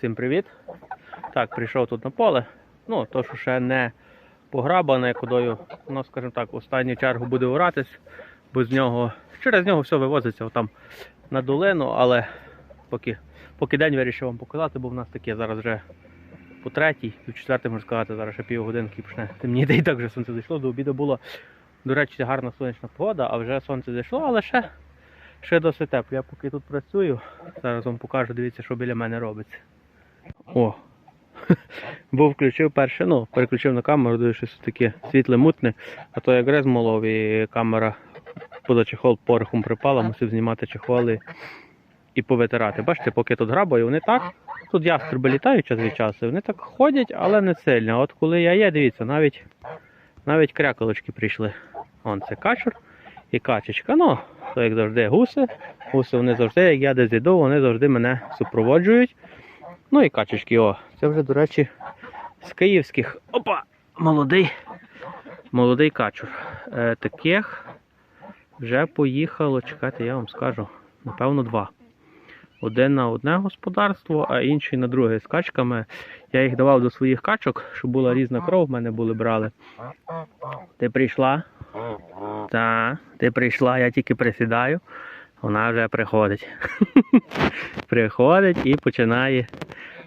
Всім привіт. Так, прийшов тут на поле. Ну, то, що ще не пограбане, кудою, ну, скажімо так, в останню чергу буде уратись, бо з нього, через нього все вивозиться там на долину, але поки, поки день вирішив вам показати, бо в нас таке зараз вже по третій, пів четвертий, можна сказати, зараз ще півгодинки почне темніти, і так вже сонце зайшло, до обіду було, до речі, гарна сонячна погода, а вже сонце зайшло, але ще, ще досить тепло. Я поки тут працюю, зараз вам покажу, дивіться, що біля мене робиться. О! Був включив перше, ну, переключив на камеру, дивлюсь, щось таке світле мутне, а то як грез молов і камера поза чехол порохом припала, мусив знімати чехоли і повитирати. Бачите, поки тут грабаю, вони так. Тут яструби літають час від часу, вони так ходять, але не сильно. От коли я є, дивіться, навіть навіть кряколочки прийшли. Вон це качур і качечка. Ну, то як завжди гуси. Гуси вони завжди, як я десь йду, вони завжди мене супроводжують. Ну і качечки, о, це вже, до речі, з київських. Опа! Молодий. Молодий качур. Е, таких вже поїхало, чекайте, я вам скажу, напевно, два. Один на одне господарство, а інший на друге з качками. Я їх давав до своїх качок, щоб була різна кров, в мене були брали. Ти прийшла? Так, ти прийшла, я тільки присідаю. Вона вже приходить. приходить і починає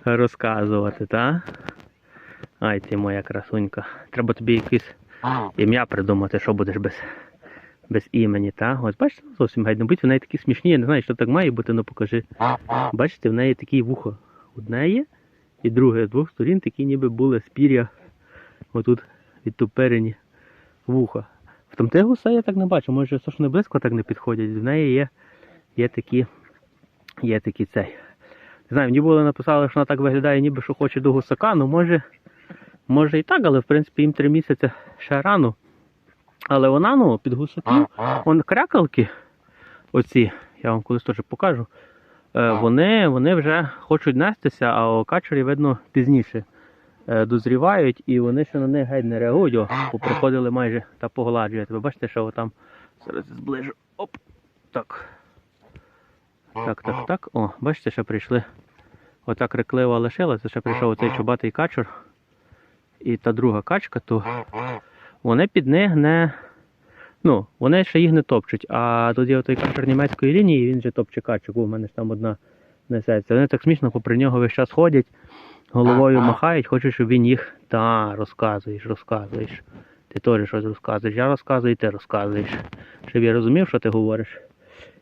розказувати, так? Ай, ти моя красунька. Треба тобі якесь ім'я придумати, що будеш без, без імені, так? Ось бачите, зовсім гайно бути, в неї такі смішні, я не знаю, що так має бути, ну покажи. Бачите, в неї такі вухо. Одне є, і друге з двох сторін такі ніби були спір'я отут відтуперені вуха. В тамте гуса я так не бачу, може не близько так не підходять. В неї є, є такі, є такі цей. Не знаю, мені було написали, що вона так виглядає, ніби що хоче до гусака, ну може, може і так, але в принципі їм три місяці ще рано. Але вона, ну, під гусаки, вон крякалки, оці, я вам колись теж покажу, е, вони, вони вже хочуть нестися, а качері, видно, пізніше е, дозрівають, і вони ще на них геть не реагують. О, поприходили майже та погладжують. Ви бачите, що там зараз зближу. Оп. Так. Так, так, так. О, бачите, що прийшли. Отак реклива лишилася, ще прийшов оцей чубатий качур. І та друга качка, то вони під них не. Ну, вони ще їх не топчуть. А тут є той качур німецької лінії, він же топче качок. У мене ж там одна несеться. Вони так смішно попри нього весь час ходять, головою махають, хочуть, щоб він їх. Та, розказуєш, розказуєш. Ти теж щось розказуєш. Я розказую, і ти розказуєш. Щоб я розумів, що ти говориш.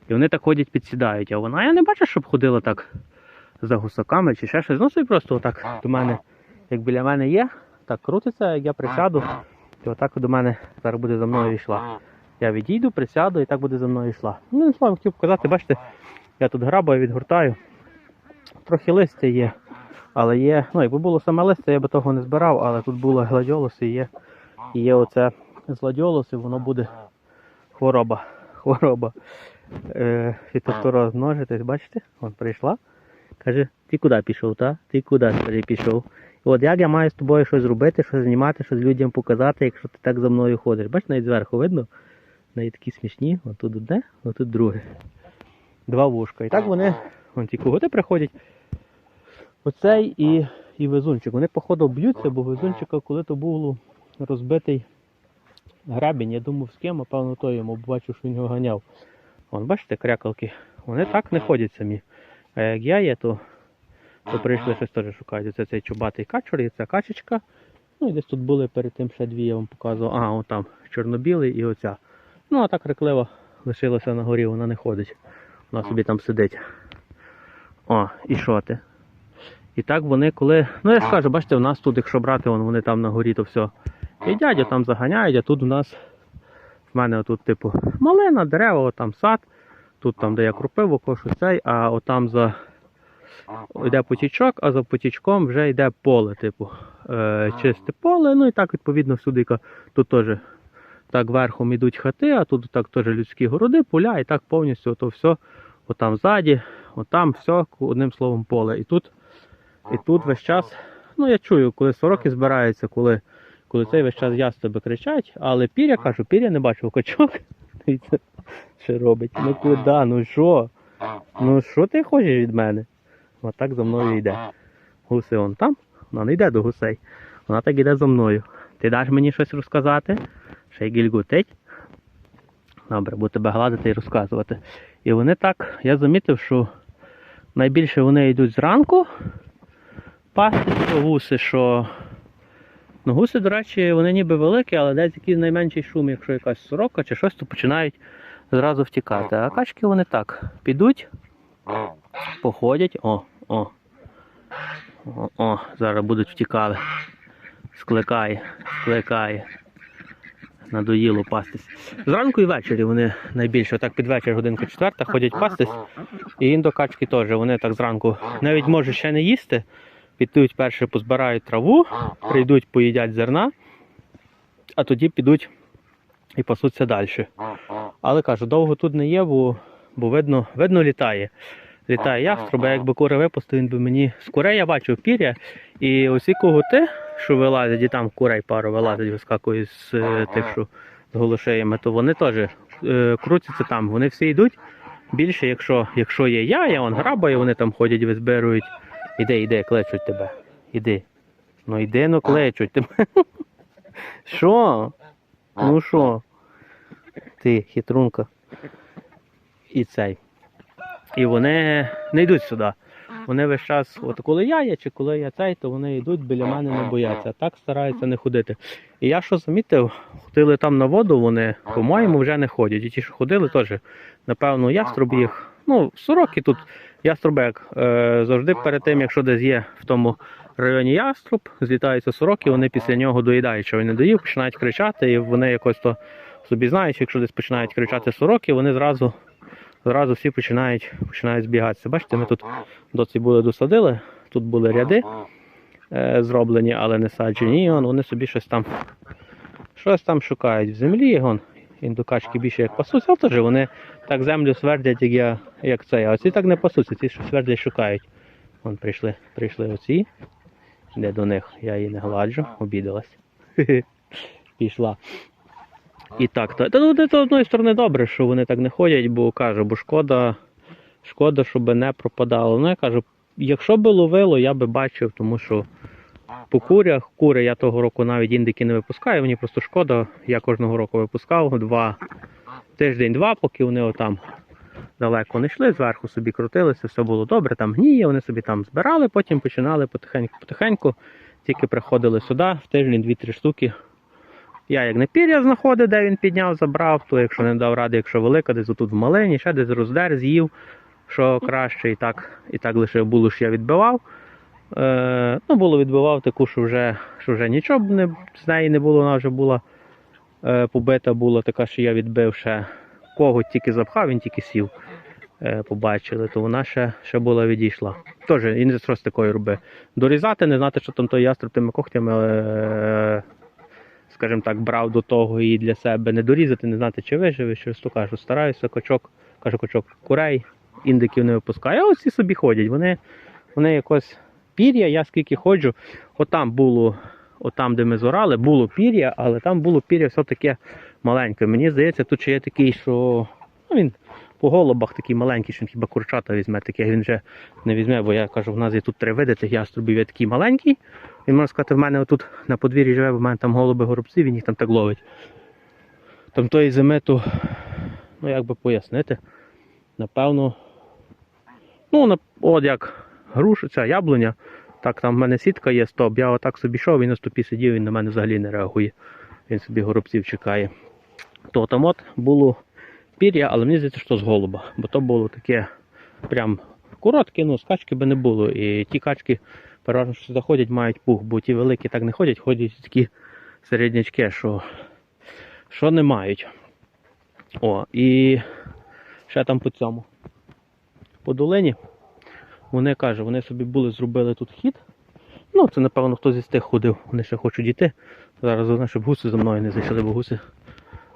І вони так ходять, підсідають. А вона я не бачу, щоб ходила так за гусаками чи ще щось. Ну собі просто отак до мене, як біля мене є, так крутиться, як я присяду, і отак до мене зараз буде за мною йшла. Я відійду, присяду і так буде за мною йшла. Ну, не словом, хотів показати, бачите, я тут грабаю, відгортаю. Трохи листя є, але є. Ну, якби було саме листя, я би того не збирав, але тут було гладіолуси, є. І є оце з гладіолуси, воно буде хвороба. Хвороба. Е, фітофтороз множитись, бачите? Вон прийшла. Каже, ти куди пішов, та? Ти куди скажи, пішов? І от як я маю з тобою щось зробити, щось знімати, щось людям показати, якщо ти так за мною ходиш. Бачиш, навіть зверху видно? Навіть такі смішні. От тут одне, от тут друге. Два вушка. І так вони, вон ті коготи приходять. Оцей і, і везунчик. Вони, походу, б'ються, бо везунчика, коли то був розбитий гребінь, я думав з ким, а певно то йому бачив, що він його ганяв. Вон, бачите, крякалки. Вони так не ходять самі. А як я є, то, то прийшли щось теж шукають. Це цей чубатий качур і ця качечка. Ну і десь тут були перед тим ще дві, я вам показував. Ага, от там чорнобілий і оця. Ну, а так реклива лишилася на горі, вона не ходить. Вона собі там сидить. О, і що ти? І так вони коли. Ну я скажу, бачите, в нас тут, якщо брати, вон, вони там на горі, то все. І дядя там заганяють, а тут у нас в мене отут, типу, малина, дерева, там сад. Тут там, де я крупив, кошу цей, а отам за йде потічок, а за потічком вже йде поле, типу, е, чисте поле. Ну і так, відповідно, всюди тут теж так верхом йдуть хати, а тут так теж людські городи, поля, і так повністю ото все, отам ззаді, отам все, одним словом, поле. І тут, і тут весь час, ну я чую, коли сороки збираються, коли, коли цей весь час ястреби кричать, але піря кажу, піря не бачив качок. Дивіться, що робить. Ну куди? Ну що? Ну що ти хочеш від мене? Отак за мною йде. Гуси вон там, вона не йде до гусей. Вона так іде за мною. Ти даш мені щось розказати? Ще й гільгутить. Добре, буду тебе гладити і розказувати. І вони так, я замітив, що найбільше вони йдуть зранку. Пасти що гуси, що. Ну, гуси, до речі, вони ніби великі, але десь якийсь найменший шум, якщо якась сорока чи щось, то починають зразу втікати. А качки вони так підуть, походять. О, о. О, о, зараз будуть втікали. Скликає, скликає. Надоїло пастись. Зранку і ввечері вони найбільше, так під вечір годинка четверта, ходять пастись. І індокачки теж. Вони так зранку навіть може ще не їсти. Підуть перше позбирають траву, прийдуть, поїдять зерна, а тоді підуть і пасуться далі. Але кажу, довго тут не є, бо, бо видно, видно літає. Літає яструб, а якби кури випустив, він би мені з курей я бачив пір'я. І оці когути, що вилазять, і там курей пару вилазять, вискакують з е, тих, що з голошеями, то вони теж е, крутяться там. Вони всі йдуть. Більше, якщо, якщо є я, я вон грабаю, вони там ходять, визбирують. Іди, іди, кличуть тебе. Іди. Ну йди, ну кличуть тебе. Що? Ну що? Ти, хитрунка. І цей. І вони не йдуть сюди. Вони весь час, от коли я є, чи коли я цей, то вони йдуть біля мене не бояться. Так стараються не ходити. І я що замітив, ходили там на воду, вони, по-моєму, вже не ходять. І ті, що ходили, теж, напевно, яструб їх. Ну, сороки тут, яструбек. Е, завжди перед тим, якщо десь є в тому районі яструб, злітаються сороки, вони після нього доїдають, що він не доїв, починають кричати, і вони якось то собі знають, що якщо десь починають кричати сороки, вони зразу, зразу всі починають, починають збігатися. Бачите, ми тут доці були досадили, тут були ряди е, зроблені, але не саджені. І вони собі щось там, щось там шукають в землі. Вон, індукачки більше як пасуться, але теж вони так землю свердять, як, я, як це. А оці так не пасуться, ці свердять шукають. Вон прийшли, прийшли оці. Де до них я її не гладжу, обідалась. Пішла. І так, та, ну, це з одної сторони добре, що вони так не ходять, бо кажу, бо шкода, шкода, щоб не пропадало. Ну, я кажу, якщо би ловило, я би бачив, тому що по курях, кури я того року навіть індики не випускаю, мені просто шкода, я кожного року випускав два тиждень-два, поки вони отам далеко не йшли, зверху собі крутилися, все було добре, там гніє, вони собі там збирали, потім починали потихеньку-потихеньку, тільки приходили сюди, в тиждень дві-три штуки. Я як не пір'я знаходив, де він підняв, забрав, то якщо не дав ради, якщо велика, десь отут в малині, ще десь роздер, з'їв, що краще, і так, і так лише було, що я відбивав. Е, ну, було відбивав таку, що вже, що вже нічого не, з неї не було, вона вже була е, побита, була така, що я відбив ще кого тільки запхав, він тільки сів. Е, побачили, то вона ще, ще була відійшла. І не щось такою робив. Дорізати, не знати, що там той яструб тими когтями, е, скажімо так, брав до того і для себе не дорізати, не знати, чи виживе, щось то кажу, стараюся, качок, кажу, качок, курей, індиків не випускаю. А ось ці собі ходять. Вони, вони якось пір'я, я скільки ходжу, отам було, отам, де ми зорали, було пір'я, але там було пір'я все таке маленьке. Мені здається, тут ще є такий, що ну, він по голубах такий маленький, що він хіба курчата візьме, таке він вже не візьме, бо я кажу, в нас є тут три види тих яструбів, є такий маленький. Він можна сказати, в мене отут на подвір'ї живе, бо в мене там голуби горобці, він їх там так ловить. Там тої зими, то, ну як би пояснити, напевно, ну, от як груша, ця яблуня, так там в мене сітка є, стоп, я отак собі йшов, він на стопі сидів, він на мене взагалі не реагує. Він собі горобців чекає. То там от було пір'я, але мені здається, що з голуба, бо то було таке прям коротке, ну скачки би не було. І ті качки, переважно, що сюди ходять, мають пух, бо ті великі так не ходять, ходять такі середнячки, що, що не мають. О, і ще там по цьому. По долині. Вони кажуть, вони собі були, зробили тут хід. Ну, це, напевно, хтось із тих ходив, вони ще хочуть йти. Зараз головне, щоб гуси за мною не зайшли, бо гуси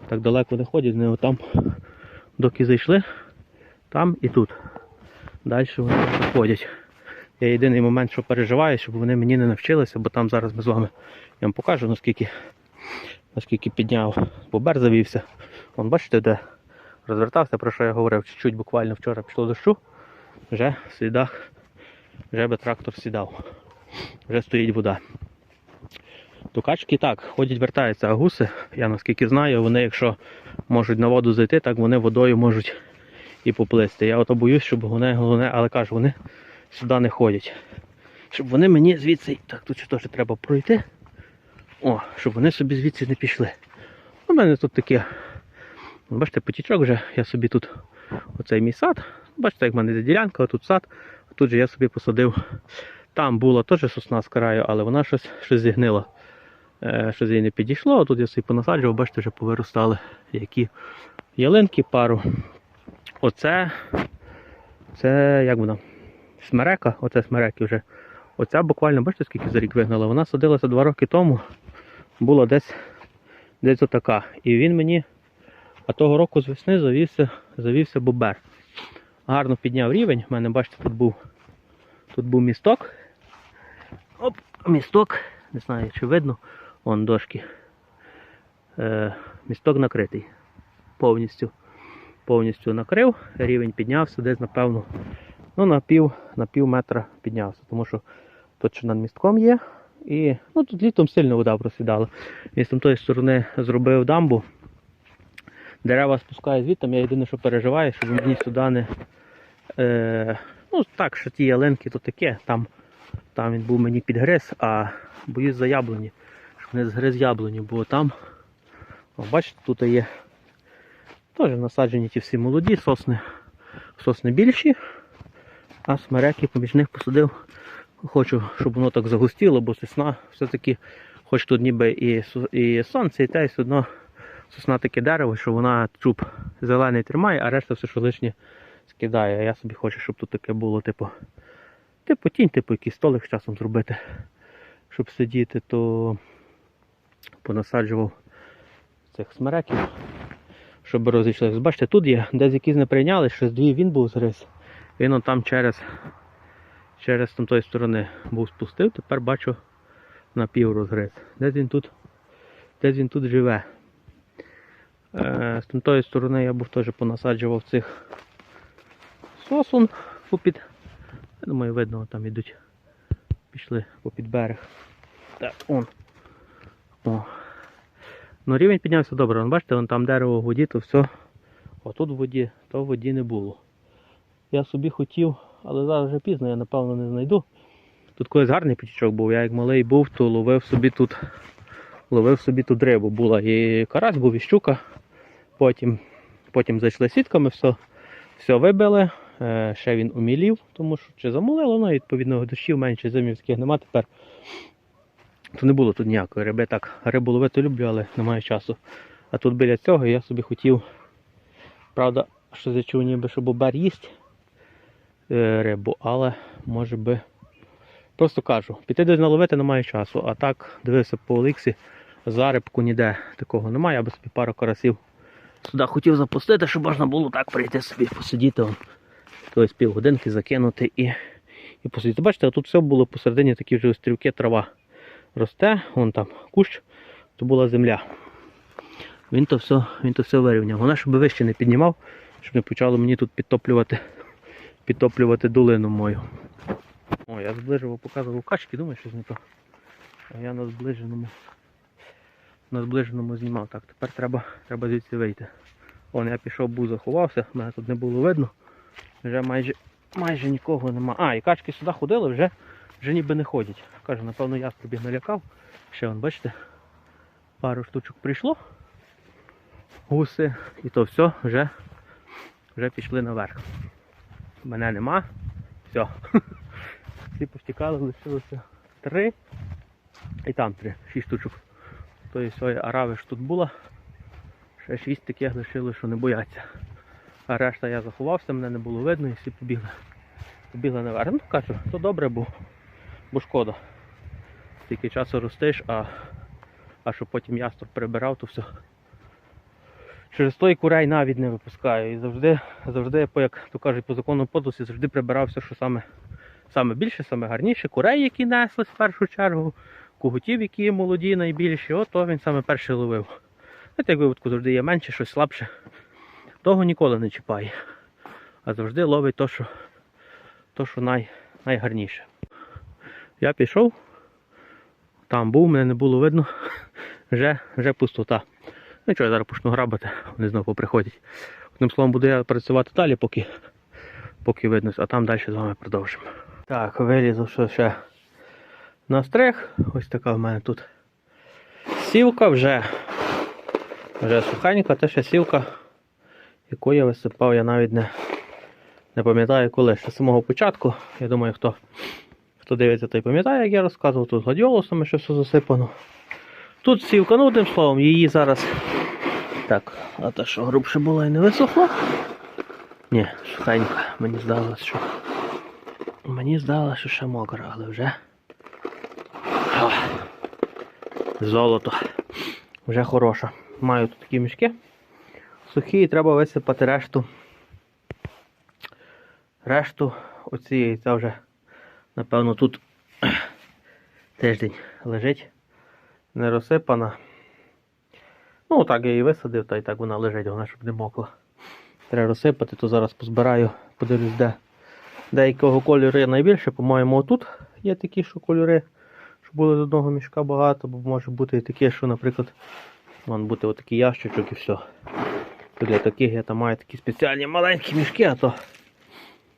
так далеко не ходять, вони отам, доки зайшли, там і тут. Далі вони ходять. Я єдиний момент, що переживаю, щоб вони мені не навчилися, бо там зараз ми з вами я вам покажу, наскільки, наскільки підняв. Бобер завівся. Вон бачите, де розвертався, про що я говорив, чуть-чуть буквально вчора пішло дощу, вже в слідах, вже би трактор сідав. вже стоїть вода. То качки так, ходять, вертаються, а гуси, я наскільки знаю, вони, якщо можуть на воду зайти, так вони водою можуть і поплисти. Я ото боюсь, щоб вони, головне, але кажу, вони сюди не ходять. Щоб вони мені звідси. Так, тут теж треба пройти. О, щоб вони собі звідси не пішли. У мене тут таке. Бачите, потічок вже, я собі тут оцей мій сад. Бачите, як в мене йде ділянка, а тут сад. Тут же я собі посадив. Там була теж сосна з краю, але вона щось, щось зігнила. Е, щось їй не підійшло, а тут я собі понасаджував, бачите, вже повиростали які ялинки пару. Оце, це як вона? Смерека, оце смереки вже. Оця буквально, бачите, скільки за рік вигнала. Вона садилася два роки тому, була десь десь отака. І він мені, а того року з весни завівся, завівся бобер. Гарно підняв рівень. У мене, бачите, тут був, тут був місток. Оп, місток. Не знаю, чи видно. Вон дошки. Е, місток накритий. Повністю. Повністю накрив, рівень піднявся, десь, напевно, ну, на пів, на пів метра піднявся, тому що тут ще над містком є. І ну, тут літом сильно вода просідала. І з тої сторони зробив дамбу. Дерева спускаю звідти, я єдине, що переживаю, щоб мені сюди не. Е, ну так, що ті ялинки то таке, там, там він був мені підгриз, а боюсь за яблуні, щоб не згриз яблуні, бо там, о, бачите, тут є теж насаджені ті всі молоді сосни. Сосни більші, а смереки поміж них посадив. Хочу, щоб воно так загустіло, бо сосна все-таки, хоч тут ніби і, і сонце, і те, і все одно сосна таке дерево, що вона чуб зелений тримає, а решта все, що лишнє скидає. А я собі хочу, щоб тут таке було, типу, типу тінь, типу якийсь столик з часом зробити, щоб сидіти, то понасаджував цих смереків, щоб розійшлися. Бачите, тут є, десь якісь не прийняли, щось дві він був зрис. Він он там через, через там тої сторони був спустив, тепер бачу напів розгриз. Десь він тут, десь він тут живе. Е, з тої сторони я був теж понасаджував цих сосун попід. Я думаю, видно, там ідуть. Пішли попід берег. Так, он. О. Ну рівень піднявся добре. Вон, бачите, там дерево в воді, то все. Отут в воді, то в воді не було. Я собі хотів, але зараз вже пізно, я напевно не знайду. Тут колись гарний потічок був. Я як малий був, то ловив собі тут, ловив собі тут рибу. Була і карась був, і щука. Потім, потім зайшли сітками, все, все вибили. Е, ще він умілів, тому що чи замулило, ну відповідно дощів менше зимівських нема тепер. То не було тут ніякої риби. Так, рибу ловити люблю, але немає часу. А тут біля цього я собі хотів, правда, що зачув ніби, що бобер їсть е, рибу, але може би. Просто кажу, піти десь наловити немає часу, а так дивився по Олексі, зарибку ніде такого немає, я би собі пару карасів сюди хотів запустити, щоб можна було так прийти собі, посидіти, тобто півгодинки закинути і, і посидіти. Бачите, тут все було посередині такі вже острівки, трава росте, вон там кущ, то була земля. Він то все, він то все вирівняв. Вона щоб вище не піднімав, щоб не почало мені тут підтоплювати, підтоплювати долину мою. О, я зближував, показував качки, думаю, що не то. А я на зближеному. На зближеному знімав. Так, тепер треба, треба звідси вийти. Вон я пішов, був заховався, мене тут не було видно. Вже майже, майже нікого нема. А, і качки сюди ходили, вже, вже ніби не ходять. Кажу, напевно, я собі налякав. Ще вон, бачите, пару штучок прийшло. Гуси. І то все, вже, вже пішли наверх. Мене нема. Все. Всі повтікали, лишилося три. І там три, шість штучок. Тої своєї арави ж тут була. Ще шість таких лишили, що не бояться. А решта я заховався, мене не було видно і всі побігли. Побігли наверх. Ну кажу, то добре, бо, бо шкода. Стільки часу ростиш, а, а щоб потім яструб прибирав, то все. Через той курей навіть не випускаю. І завжди, завжди, як то кажуть, по закону подлості, завжди прибирав все, що саме, саме більше, саме гарніше. Курей, які несли в першу чергу, кугутів, які молоді, найбільші, ото він саме перший ловив. Знаєте, як виводку завжди є менше, щось слабше. Того ніколи не чіпає. А завжди ловить то, що, то, що най, найгарніше. Я пішов, там був, мене не було видно. Вже, вже пустота. Ну що, я зараз почну грабати, вони знову поприходять. Одним словом, буду я працювати далі, поки, поки видно, а там далі з вами продовжимо. Так, вилізу, що ще на стрих. Ось така в мене тут сівка вже. Вже сухенька, те ще сівка, яку я висипав, я навіть не, не пам'ятаю коли. Ще з самого початку. Я думаю, хто, хто дивиться, той пам'ятає, як я розказував, тут гладіолусами ще все засипано. Тут сівка, ну одним словом, її зараз. Так, а та що грубше була і не висохла? Ні, сухенька, мені здалося, що. Мені здалося, що ще мокра, але вже. О, золото. Вже хороша. Маю тут такі мішки. Сухі і треба висипати решту. Решту оцієї, це вже, напевно, тут тиждень лежить. Не розсипана. Ну, так я її висадив, та й так вона лежить, вона щоб не мокла. Треба розсипати, то зараз позбираю, подивлюсь, де деякого кольору є найбільше. По-моєму, отут є такі, що кольори, були з одного мішка багато, бо може бути і таке, що, наприклад, вон бути отакий ящичок і все. То для таких я там маю такі спеціальні маленькі мішки, а то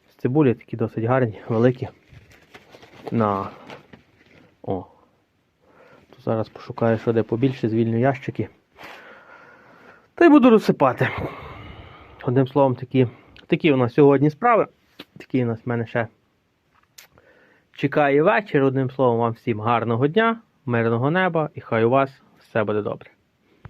з цибулі такі досить гарні, великі. На. О. То зараз пошукаю, що де побільше, звільню ящики. Та й буду розсипати. Одним словом, такі, такі у нас сьогодні справи. Такі у нас в мене ще чекає вечір. Одним словом, вам всім гарного дня, мирного неба і хай у вас все буде добре.